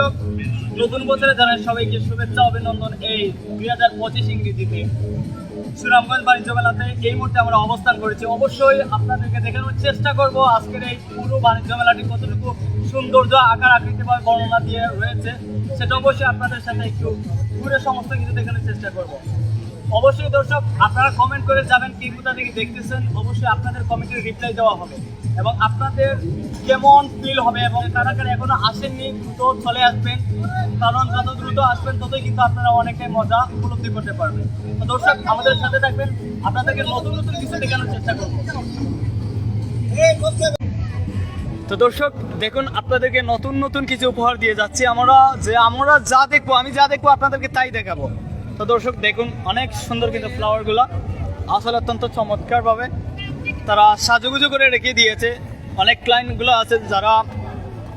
দর্শক, নতুন বছরে জানাই সবাইকে শুভেচ্ছা, অভিনন্দন এই দুই হাজার পঁচিশ ইংরেজিতে। সুনামগঞ্জ বাণিজ্য মেলাতে এই মুহূর্তে আমরা অবস্থান করেছি। অবশ্যই আপনাদেরকে দেখানোর চেষ্টা করব আজকের এই পুরো বাণিজ্য মেলাটি কতটুকু সৌন্দর্য, আকার, আকৃতি বা বর্ণনা দিয়ে রয়েছে, সেটা অবশ্যই আপনাদের সাথে একটু ঘুরে সমস্ত কিছু দেখানোর চেষ্টা করব। অবশ্যই দর্শক, আপনারা কমেন্ট করে যাবেন কি কোথা থেকে দেখতেছেন, অবশ্যই আপনাদের কমেন্টের রিপ্লাই দেওয়া হবে। এবং আপনাদের কেমন ফিল হবে এবং কারা কারা এখনও আসেননি, দ্রুত চলে আসবেন। কারণ যত দ্রুত আসবেন, ততই কিন্তু আপনারা অনেকটাই মজা উপলব্ধি করতে পারবেন। তো দর্শক, আমাদের সাথে থাকবেন। আপনাদেরকে নতুন নতুন কিছু দেখানোর চেষ্টা করব। তো দর্শক, দেখুন, আপনাদেরকে নতুন নতুন কিছু উপহার দিয়ে যাচ্ছি। আমরা যে, আমরা যা দেখব, আমি যা দেখব, আপনাদেরকে তাই দেখাবো। তো দর্শক, দেখুন, অনেক সুন্দর কিন্তু ফ্লাওয়ারগুলো আসলে অত্যন্ত চমৎকারভাবে তারা সাজুগুজু করে রেখে দিয়েছে। অনেক ক্লায়েন্টগুলো আছে যারা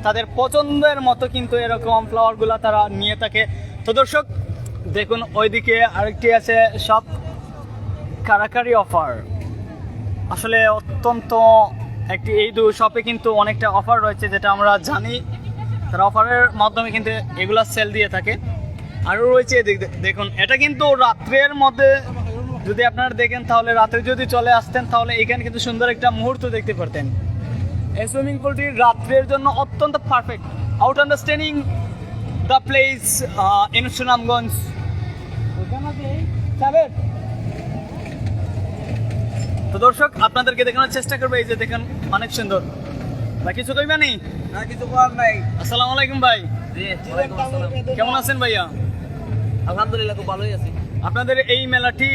তাদের পছন্দের মতো কিন্তু এরকম ফ্লাওয়ারগুলো তারা নিয়ে থাকে। তো দর্শক, দেখুন ওইদিকে আরেকটি আছে সব কারাকারি অফার আসলে অত্যন্ত একটি এই দু শপে কিন্তু অনেকটা অফার রয়েছে যেটা আমরা জানি। তারা অফারের মাধ্যমে কিন্তু এগুলা সেল দিয়ে থাকে। আরও রয়েছে দেখুন, এটা কিন্তু রাত্রের মধ্যে যদি আপনারা দেখেন তাহলে রাত্রে যদি চলে আসতেন তাহলে এখানে কিন্তু সুন্দর একটা মুহূর্ত দেখতে পারতেন। এই সুইমিং পুলটি রাত্রের জন্য অত্যন্ত perfect out understanding the place in Sunamganj তো দর্শক আপনাদেরকে দেখানোর চেষ্টা করব এই যে দেখেন অনেক সুন্দর। ভাই কিছু কইবা নি? না কিছু করার নাই। আসসালামু আলাইকুম ভাই। কেমন আছেন ভাইয়া? আলহামদুলিল্লাহ খুব ভালোই আছি। আপনাদের এই মেলাটি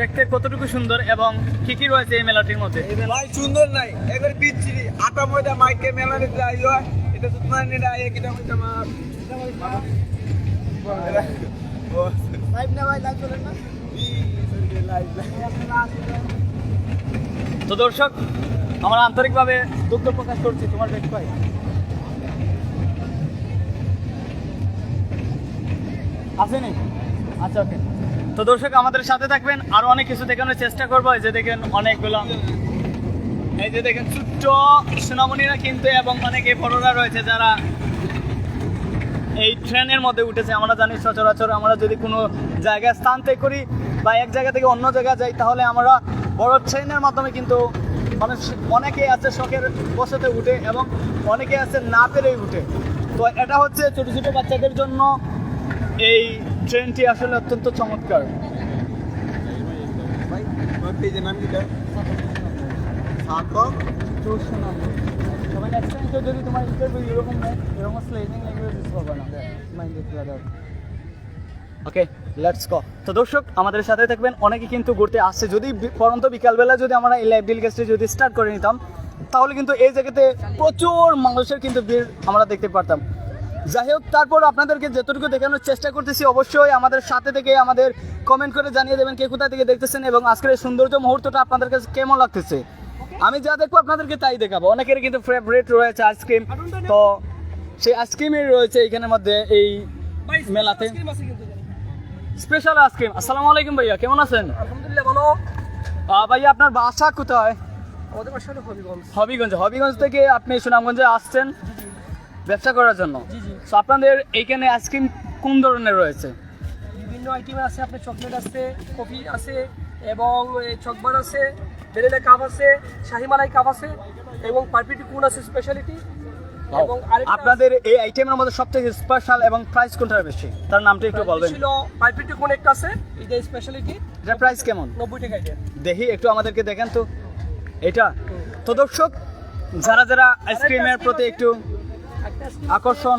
দেখতে কতটুকু সুন্দর এবং কি কি রয়েছে এই মেলাটির মধ্যে? ভাই সুন্দর নাই। একবার বিচ্ছিরি। আটা ময়দা মাইকে মেলা নিতে আইও এটা সুতমান নিতে আইও কিটা মইটা মা লাইভ না ভাই লাইভ চলেন না। তো দর্শক আমরা আন্তরিকভাবে দুঃখ প্রকাশ করছি তোমার বেশ ভাই আসেনি? আচ্ছা ওকে তো দর্শক, আমাদের সাথে থাকবেন আরও অনেক কিছু দেখানোর চেষ্টা করব। যে দেখেন অনেকগুলো, এই যে দেখেন ছোট্ট সোনামণিরা কিন্তু এবং অনেকে বড়রা রয়েছে যারা এই ট্রেনের মধ্যে উঠেছে। আমরা জানি সচরাচর আমরা যদি কোনো জায়গায় স্থান ত্যাগ করি বা এক জায়গা থেকে অন্য জায়গায় যাই, তাহলে আমরা বড় ট্রেনের মাধ্যমে কিন্তু মানুষ অনেকে আছে শখের বসতে উঠে এবং অনেকে আছে না পেরেই উঠে। তো এটা হচ্ছে ছোটো ছোটো বাচ্চাদের জন্য এই ট্রেনটি আসলে অত্যন্ত চমৎকার। যদি তোমার ইন্টারভিউ এরকম এরকম sledging language okay let's go তো দর্শক, আমাদের সাথে থাকবেন। অনেকে কিন্তু ঘুরতে আসছে। যদি পরন্ত বিকালবেলা যদি আমরা এই লাইভ ডিল গেস্টে যদি স্টার্ট করে নিতাম, তাহলে কিন্তু এই জায়গাতে প্রচুর মানুষের কিন্তু ভিড় আমরা দেখতে পারতাম। যাই হোক তারপর আপনাদেরকে যতটুকু দেখানোর চেষ্টা করতেছি অবশ্যই আমাদের সাথে থেকে আমাদের কমেন্ট করে জানিয়ে দেবেন কে কোথা থেকে দেখতেছেন এবং আজকের এই সৌন্দর্য মুহূর্তটা আপনাদের কাছে কেমন লাগতেছে। আমি যা দেখব আপনাদেরকে তাই দেখাবো। অনেকের কিন্তু ফেভারিট রয়েছে আইসক্রিম তো সেই আইসক্রিমই রয়েছে এখানের মধ্যে এই মেলাতে। স্পেশাল আইসক্রিম আসসালামু আলাইকুম ভাইয়া কেমন আছেন? আলহামদুলিল্লাহ ভালো। ভাইয়া আপনার বাসা কোথায়? আমাদের বাসা হবিগঞ্জ। হবিগঞ্জ। হবিগঞ্জ থেকে আপনি সুনামগঞ্জে আসছেন ব্যবসা করার জন্য? জি, তো আপনাদের এইখানে আইসক্রিম কোন ধরনের রয়েছে? বিভিন্ন আইটেম আছে আপনার চকলেট আছে কফি আছে এবং চকবার আছে ভেনিলা কাপ আছে শাহিমালাই কাপ আছে এবং পারপিটি কোন আছে স্পেশালিটি এবং আপনাদের এই আইটেমের মধ্যে সবথেকে স্পেশাল এবং প্রাইস কোনটা বেশি? তার নামটা একটু বলবেন। ছিল পারপিটি কুন একটা আছে? এটা স্পেশালিটি এটা প্রাইস কেমন? নব্বই টাকা এটা। দেখি একটু আমাদেরকে দেখেন তো। এটা? তো দর্শক যারা যারা আইসক্রিমের প্রতি একটু আকর্ষণ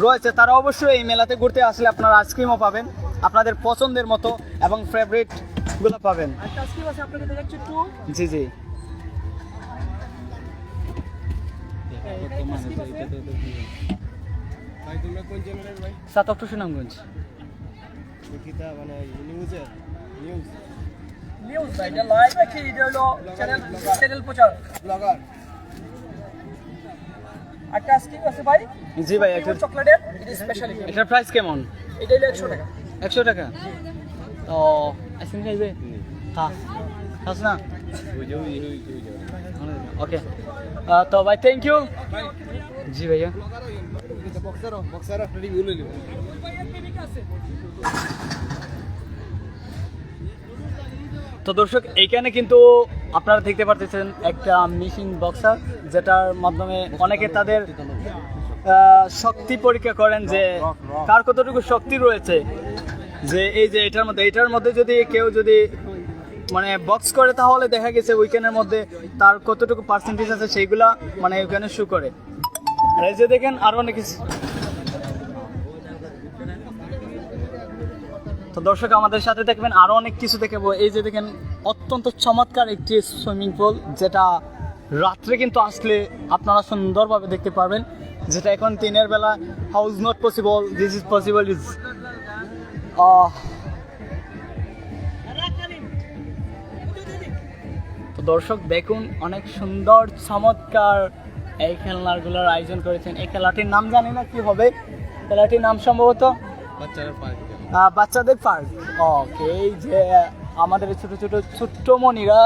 রয়েছে তারা অবশ্যই এই মেলাতে ঘুরতে আসলে আপনারা আইসক্রিমও পাবেন আপনাদের পছন্দের মতো এবং ফেভারিটগুলো পাবেন। জি জি এটা একটা ভাই তোমরা কোন চ্যানেলের ভাই সাত অক্টোবর সুনামগঞ্জ। মানে নিউজের নিউজ নিউজ ভাই এটা লাইভ নাকি এটা হলো চ্যানেল চ্যানেল প্রচার। ব্লগার একটা আইসক্রিম আছে ভাই। জি ভাই একটা চকলেটের এটা স্পেশালিটি এটার প্রাইস কেমন? এটা হলো একশো টাকা। একশো টাকা? তো আইসক্রিম খাইবে? হ্যাঁ খাস না? ওকে। তো ভাই থ্যাংক ইউ জি ভাইয়া। বক্সারও বক্সারও রিভিউ লইলো তো দর্শক, এইখানে কিন্তু আপনারা দেখতে পারতেছেন একটা মেশিন বক্সার যেটার মাধ্যমে অনেকে তাদের শক্তি পরীক্ষা করেন যে কার কতটুকু শক্তি রয়েছে। যে এই যে এটার মধ্যে এটার মধ্যে যদি কেউ যদি মানে বক্স করে, তাহলে দেখা গেছে উইকেন্ডের মধ্যে তার কতটুকু পার্সেন্টেজ আছে, সেইগুলা মানে ওইখানে শু করে। এই যে দেখেন আরও অনেক কিছু। তো দর্শক, আমাদের সাথে দেখবেন আরও অনেক কিছু দেখাবো। এই যে দেখেন, অত্যন্ত চমৎকার একটি সুইমিং পুল, যেটা রাত্রে কিন্তু আসলে আপনারা সুন্দরভাবে দেখতে পারবেন, যেটা এখন দিনের বেলা how's not possible, this is possible is তো দর্শক, দেখুন, অনেক সুন্দর, চমৎকার এই খেলনাগুলোর আয়োজন করেছেন। এই খেলাটির নাম জানি না কি হবে। খেলাটির নাম সম্ভবত বাচ্চাদের পার্ক। ওকে এই যে আমাদের ছোট ছোট ছোট্ট মনিরা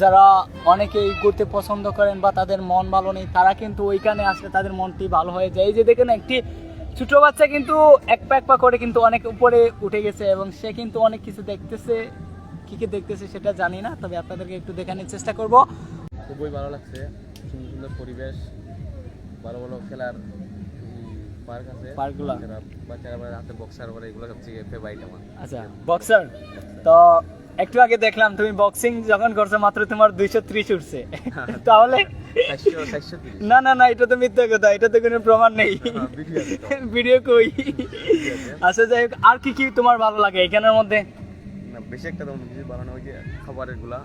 যারা অনেকেই ঘুরতে পছন্দ করেন বা তাদের মন ভালো নেই তারা কিন্তু ওইখানে আসলে তাদের মনটি ভালো হয়ে যায়। এই যে দেখেন একটি ছোট বাচ্চা কিন্তু এক পা এক পা করে কিন্তু অনেক উপরে উঠে গেছে এবং সে কিন্তু অনেক কিছু দেখতেছে। কি কি দেখতেছে সেটা জানি না তবে আপনাদেরকে একটু দেখানোর চেষ্টা করব। খুবই ভালো লাগছে। সুন্দর সুন্দর পরিবেশ ভালো ভালো খেলার পার্ক আছে। পার্কগুলা। বাচ্চারা আবার হাতে বক্সার করে এগুলো সবচেয়ে ফেভারিট আমার। আচ্ছা বক্সার তো একটু আগে দেখলাম তুমি বক্সিং যখন করছ মাত্র তোমার দুইশো ত্রিশ উঠছে। তাহলে না না না এটা তো মিথ্যা কথা এটা তো কোনো প্রমাণ নেই। ভিডিও তো। ভিডিও কই? আচ্ছা যাই হোক আর কি কি তোমার ভালো লাগে এখানের মধ্যে? বেশি একটা তেমন কিছু ভালো না ওই যে খাবারেরগুলা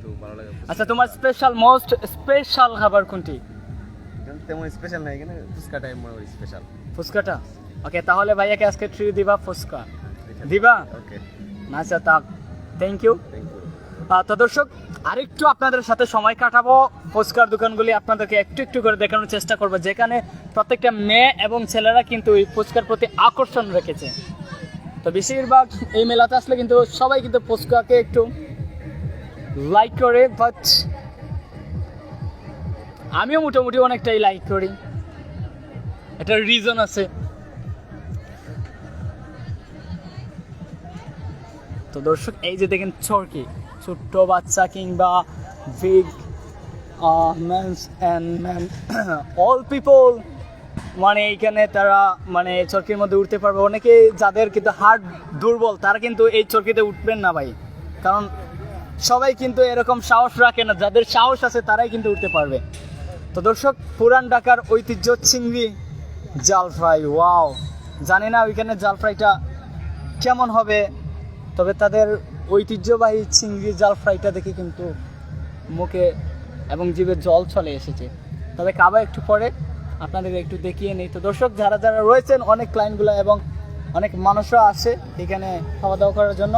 তো ভালো লাগে আচ্ছা তোমার স্পেশাল মোস্ট স্পেশাল খাবার কোনটি? তেমন স্পেশাল নাই এখানে মনে স্পেশাল ফুচকাটা? ওকে তাহলে ভাইয়াকে আজকে ট্রি দিবা ফুচকা। দিবা? ওকে আচ্ছা তা থ্যাংক ইউ থ্যাংক ইউ তো দর্শক আরেকটু আপনাদের সাথে সময় কাটাবো। ফুচকার দোকানগুলি আপনাদেরকে একটু একটু করে দেখানোর চেষ্টা করব যেখানে প্রত্যেকটা মেয়ে এবং ছেলেরা কিন্তু এই ফুচকার প্রতি আকর্ষণ রেখেছে। তো বেশিরভাগ এই মেলাতে আসলে কিন্তু সবাই কিন্তু ফুচকাকে একটু লাইক করে বাট আমিও মোটামুটি অনেকটাই লাইক করি। এটার রিজন আছে। তো দর্শক, এই যে দেখেন চরকি ছোট্ট বাচ্চা কিংবা big mans and man all people মানে এইখানে তারা মানে চরকির মধ্যে উঠতে পারবে। অনেকে যাদের কিন্তু হার্ট দুর্বল, তারা কিন্তু এই চরকিতে উঠবেন না ভাই। কারণ সবাই কিন্তু এরকম সাহস রাখে না। যাদের সাহস আছে, তারাই কিন্তু উঠতে পারবে। তো দর্শক, পুরান ঢাকার ঐতিহ্য চিংড়ি জাল ফ্রাই ওয়াও। জানি না ওইখানে জাল ফ্রাইটা কেমন হবে, তবে তাদের ঐতিহ্যবাহী চিংড়ি জাল ফ্রাইটা দেখে কিন্তু মুখে এবং জিভে জল চলে এসেছে। তবে কাবা একটু পরে, আপনাদের একটু দেখিয়ে নেই। তো দর্শক, যারা যারা রয়েছেন, অনেক ক্লায়েন্টগুলো এবং অনেক মানুষরা আছে এখানে খাওয়া দাওয়া করার জন্য।